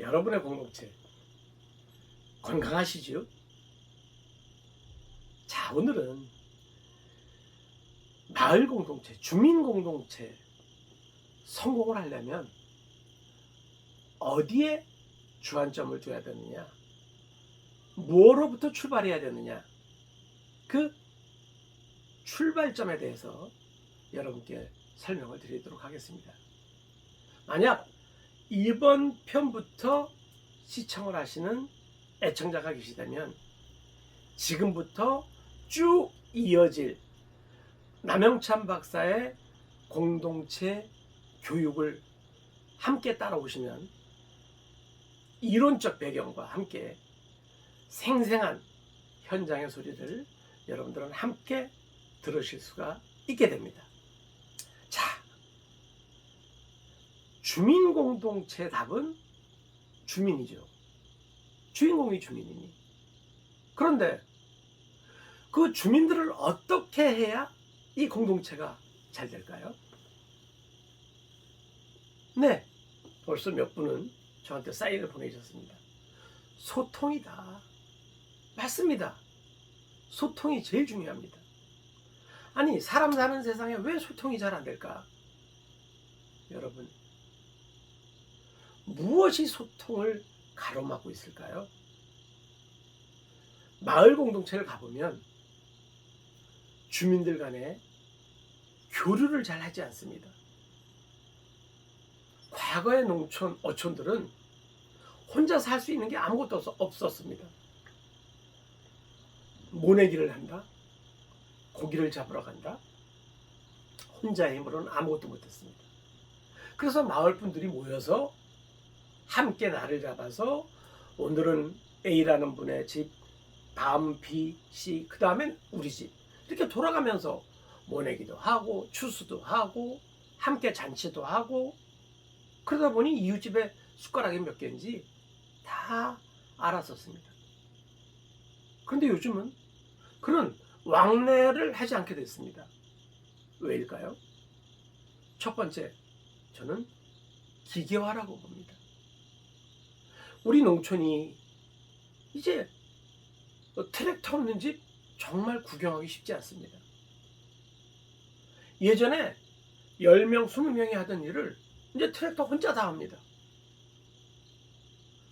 여러분의 공동체 건강하시지요? 자, 오늘은 마을 공동체, 주민 공동체 성공을 하려면 어디에 주안점을 둬야 되느냐? 무엇로부터 출발해야 되느냐? 그 출발점에 대해서 여러분께 설명을 드리도록 하겠습니다. 만약 이번 편부터 시청을 하시는 애청자가 계시다면 지금부터 쭉 이어질 남영찬 박사의 공동체 교육을 함께 따라오시면 이론적 배경과 함께 생생한 현장의 소리를 여러분들은 함께 들으실 수가 있게 됩니다. 자, 주민 공동체 답은 주민이죠. 주인공이 주민이니. 그런데 그 주민들을 어떻게 해야 이 공동체가 잘 될까요? 네, 벌써 몇 분은 저한테 사인을 보내주셨습니다. 소통이다. 맞습니다. 소통이 제일 중요합니다. 아니, 사람 사는 세상에 왜 소통이 잘 안 될까? 여러분, 무엇이 소통을 가로막고 있을까요? 마을 공동체를 가보면 주민들 간에 교류를 잘 하지 않습니다. 과거의 농촌, 어촌들은 혼자 살 수 있는 게 아무것도 없- 없었습니다. 모내기를 한다. 고기를 잡으러 간다. 혼자의 힘으로는 아무것도 못했습니다. 그래서 마을 분들이 모여서 함께 날을 잡아서 오늘은 A라는 분의 집, 다음 B, C, 그 다음엔 우리 집 이렇게 돌아가면서 모내기도 하고 추수도 하고 함께 잔치도 하고 그러다 보니 이웃집에 숟가락이 몇 개인지 다 알았었습니다. 그런데 요즘은 그런 왕래를 하지 않게 됐습니다. 왜일까요? 첫 번째, 저는 기계화라고 봅니다. 우리 농촌이 이제 트랙터 없는 집 정말 구경하기 쉽지 않습니다. 예전에 10명, 20명이 하던 일을 이제 트랙터 혼자 다 합니다.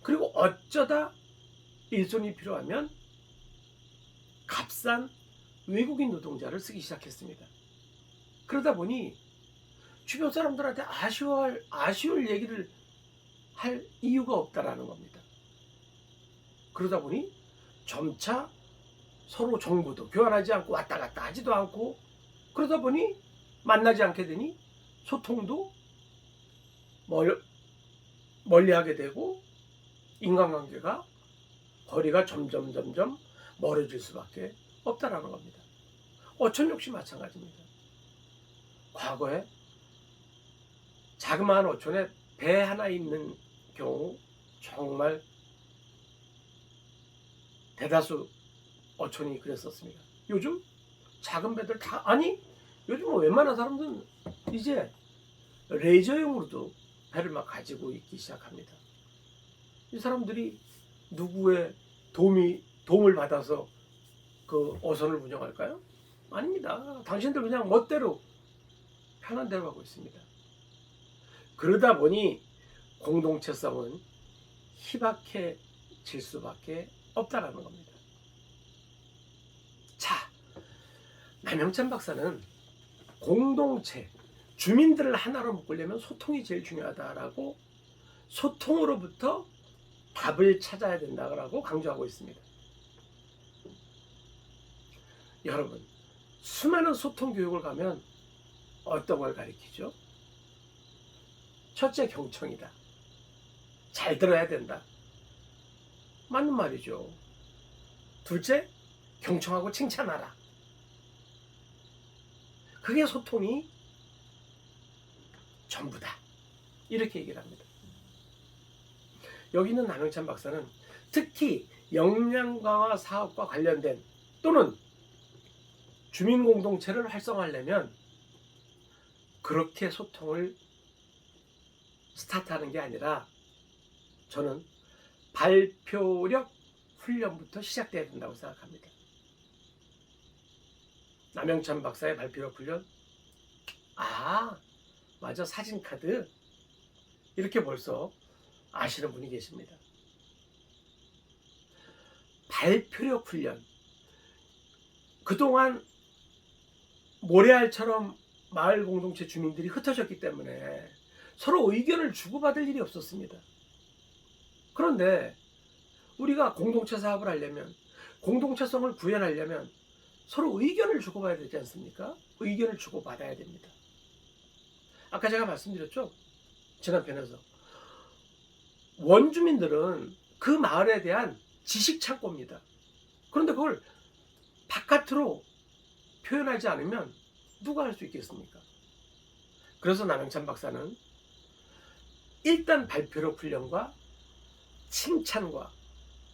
그리고 어쩌다 일손이 필요하면 값싼 외국인 노동자를 쓰기 시작했습니다. 그러다 보니 주변 사람들한테 아쉬워할, 아쉬울 얘기를 할 이유가 없다라는 겁니다. 그러다 보니 점차 서로 정보도 교환하지 않고 왔다 갔다 하지도 않고 그러다 보니 만나지 않게 되니 소통도 멀, 멀리 하게 되고 인간관계가 거리가 점점 점점 멀어질 수밖에 없다라는 겁니다. 어촌 역시 마찬가지입니다. 과거에 자그마한 어촌에 배 하나 있는 경우 정말 대다수 어촌이 그랬었습니다. 요즘 작은 배들 다 아니 요즘 뭐 웬만한 사람들은 이제 레저용으로도 배를 막 가지고 있기 시작합니다. 이 사람들이 누구의 도움이 도움을 받아서 그 어선을 운영할까요? 아닙니다. 당신들 그냥 멋대로 편한 대로 하고 있습니다. 그러다 보니 공동체성은 희박해질 수밖에 없다라는 겁니다. 자, 남영찬 박사는 공동체, 주민들을 하나로 묶으려면 소통이 제일 중요하다라고 소통으로부터 답을 찾아야 된다고 강조하고 있습니다. 여러분, 수많은 소통 교육을 가면 어떤 걸 가리키죠? 첫째, 경청이다. 잘 들어야 된다. 맞는 말이죠. 둘째, 경청하고 칭찬하라. 그게 소통이 전부다. 이렇게 얘기를 합니다. 여기 있는 남영찬 박사는 특히 역량 강화 사업과 관련된 또는 주민 공동체를 활성화하려면 그렇게 소통을 스타트하는 게 아니라 저는 발표력 훈련부터 시작돼야 된다고 생각합니다. 남영찬 박사의 발표력 훈련. 아, 맞아. 사진카드. 이렇게 벌써 아시는 분이 계십니다. 발표력 훈련. 그동안 모래알처럼 마을 공동체 주민들이 흩어졌기 때문에 서로 의견을 주고받을 일이 없었습니다. 그런데 우리가 공동체 사업을 하려면 공동체성을 구현하려면 서로 의견을 주고받아야 되지 않습니까? 의견을 주고받아야 됩니다. 아까 제가 말씀드렸죠? 지난 편에서 원주민들은 그 마을에 대한 지식 창고입니다. 그런데 그걸 바깥으로 표현하지 않으면 누가 할 수 있겠습니까? 그래서 남영찬 박사는 일단 발표력 훈련과 칭찬과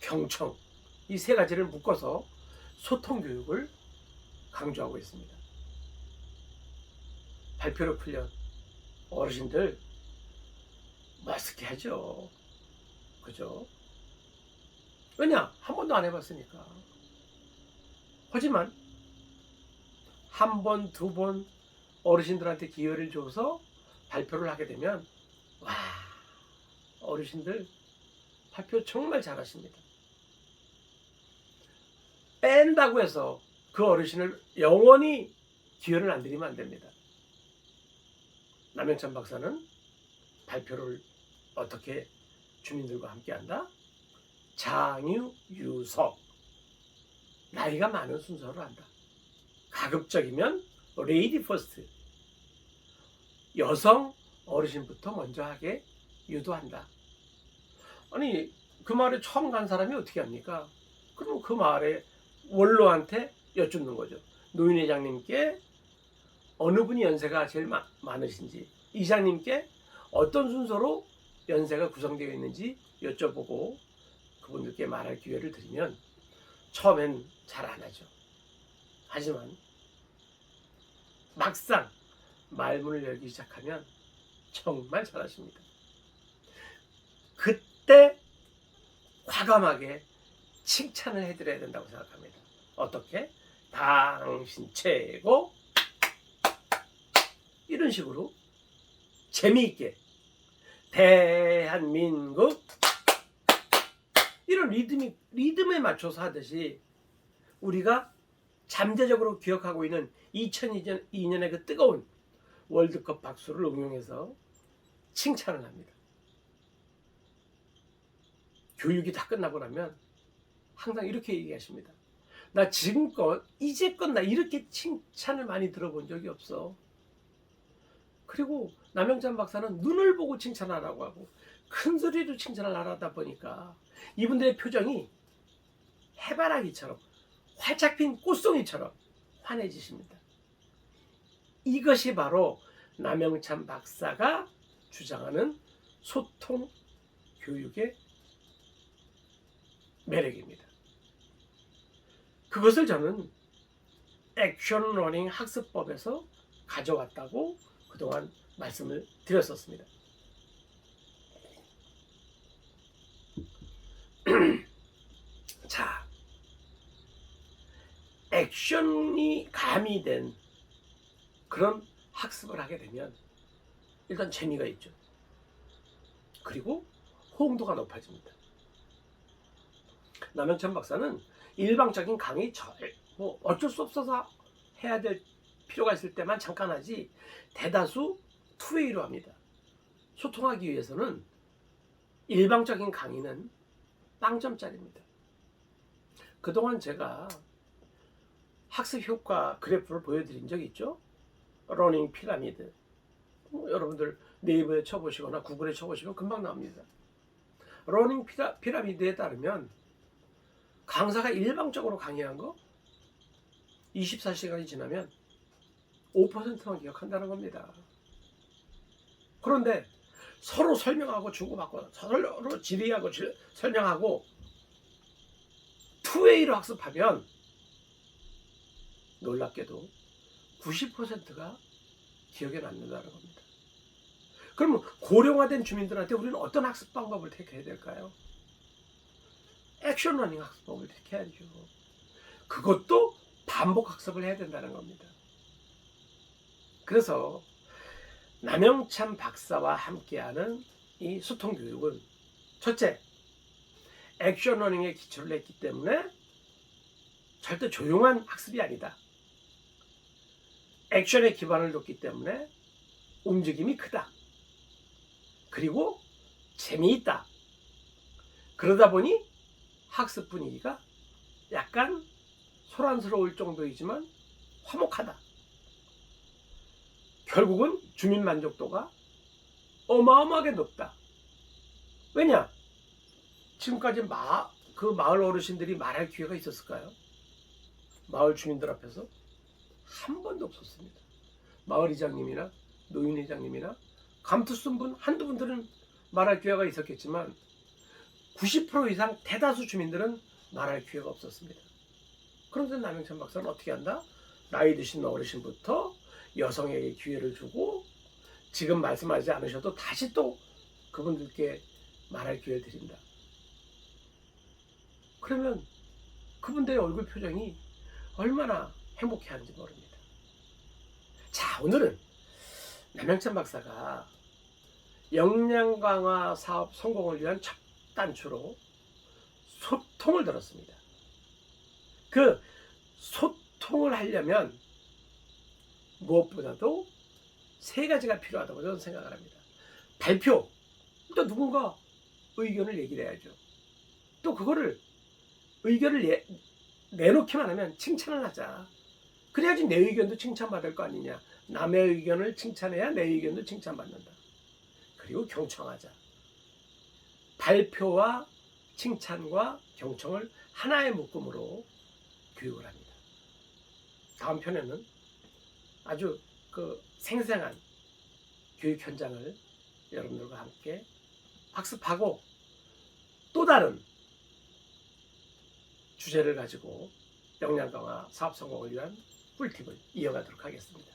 경청 이 세 가지를 묶어서 소통 교육을 강조하고 있습니다. 발표력 훈련 어르신들 맛있게 하죠. 그죠? 왜냐? 한 번도 안 해봤으니까. 하지만 한 번, 두 번 어르신들한테 기회를 줘서 발표를 하게 되면 와 어르신들 발표 정말 잘하십니다. 뺀다고 해서 그 어르신을 영원히 기회를 안 드리면 안 됩니다. 남영찬 박사는 발표를 어떻게 주민들과 함께 한다? 장유, 유석. 나이가 많은 순서로 한다. 가급적이면 레이디 퍼스트. 여성 어르신부터 먼저 하게 유도한다. 아니, 그 마을에 처음 간 사람이 어떻게 합니까? 그럼 그 마을에 원로한테 여쭙는 거죠. 노인 회장님께 어느 분이 연세가 제일 마- 많으신지, 이장님께 어떤 순서로 연세가 구성되어 있는지 여쭤보고 그분들께 말할 기회를 드리면 처음엔 잘 안 하죠. 하지만 막상 말문을 열기 시작하면 정말 잘하십니다. 그 때 과감하게 칭찬을 해드려야 된다고 생각합니다. 어떻게? 당신 최고 이런 식으로 재미있게 대한민국 이런 리듬이 리듬에 맞춰서 하듯이 우리가 잠재적으로 기억하고 있는 2002년의 그 뜨거운 월드컵 박수를 응용해서 칭찬을 합니다. 교육이 다 끝나고 나면 항상 이렇게 얘기하십니다. 나 지금껏 이제껏 나 이렇게 칭찬을 많이 들어본 적이 없어. 그리고 남영찬 박사는 눈을 보고 칭찬하라고 하고 큰 소리로 칭찬을 하다 보니까 이분들의 표정이 해바라기처럼 활짝 핀 꽃송이처럼 환해지십니다. 이것이 바로 남영찬 박사가 주장하는 소통 교육의 매력입니다. 그것을 저는 액션 러닝 학습법에서 가져왔다고 그동안 말씀을 드렸었습니다. 자, 액션이 가미된 그런 학습을 하게 되면 일단 재미가 있죠. 그리고 호응도가 높아집니다. 남영찬 박사는 일방적인 강의 절, 뭐 어쩔 수 없어서 해야 될 필요가 있을 때만 잠깐 하지 대다수 투웨이로 합니다. 소통하기 위해서는 일방적인 강의는 빵점짜리입니다. 그동안 제가 학습 효과 그래프를 보여드린 적이 있죠. 러닝 피라미드. 뭐 여러분들 네이버에 쳐보시거나 구글에 쳐보시면 금방 나옵니다. 러닝 피라, 피라미드에 따르면 강사가 일방적으로 강의한 거 24시간이 지나면 5%만 기억한다는 겁니다. 그런데 서로 설명하고 주고받고 서로 질의하고 질- 설명하고 투웨이로 학습하면 놀랍게도 90%가 기억에 남는다는 겁니다. 그러면 고령화된 주민들한테 우리는 어떤 학습 방법을 택해야 될까요? 액션 러닝 학습법을 택해야죠. 그것도 반복 학습을 해야 된다는 겁니다. 그래서 남영찬 박사와 함께하는 이 소통 교육은 첫째, 액션 러닝에 기초를 했기 때문에 절대 조용한 학습이 아니다. 액션에 기반을 뒀기 때문에 움직임이 크다. 그리고 재미있다. 그러다 보니 학습 분위기가 약간 소란스러울 정도이지만 화목하다. 결국은 주민 만족도가 어마어마하게 높다. 왜냐? 지금까지 마, 그 마을 어르신들이 말할 기회가 있었을까요? 마을 주민들 앞에서 한 번도 없었습니다. 마을 이장님이나 노인 회장님이나 감투 쓴 분 한두 분들은 말할 기회가 있었겠지만 90% 이상 대다수 주민들은 말할 기회가 없었습니다. 그런데 남영찬 박사는 어떻게 한다? 나이 드신 어르신부터 여성에게 기회를 주고 지금 말씀하지 않으셔도 다시 또 그분들께 말할 기회를 드린다. 그러면 그분들의 얼굴 표정이 얼마나 행복해 하는지 모릅니다. 자, 오늘은 남영찬 박사가 역량 강화 사업 성공을 위한 첫 단추로 소통을 들었습니다. 그 소통을 하려면 무엇보다도 세 가지가 필요하다고 저는 생각을 합니다. 발표, 또 누군가 의견을 얘기를 해야죠. 또 그거를 의견을 예- 내놓기만 하면 칭찬을 하자. 그래야지 내 의견도 칭찬받을 거 아니냐. 남의 의견을 칭찬해야 내 의견도 칭찬받는다. 그리고 경청하자. 발표와 칭찬과 경청을 하나의 묶음으로 교육을 합니다. 다음 편에는 아주 그 생생한 교육 현장을 여러분들과 함께 학습하고 또 다른 주제를 가지고 역량 강화 사업 성공을 위한 꿀팁을 이어가도록 하겠습니다.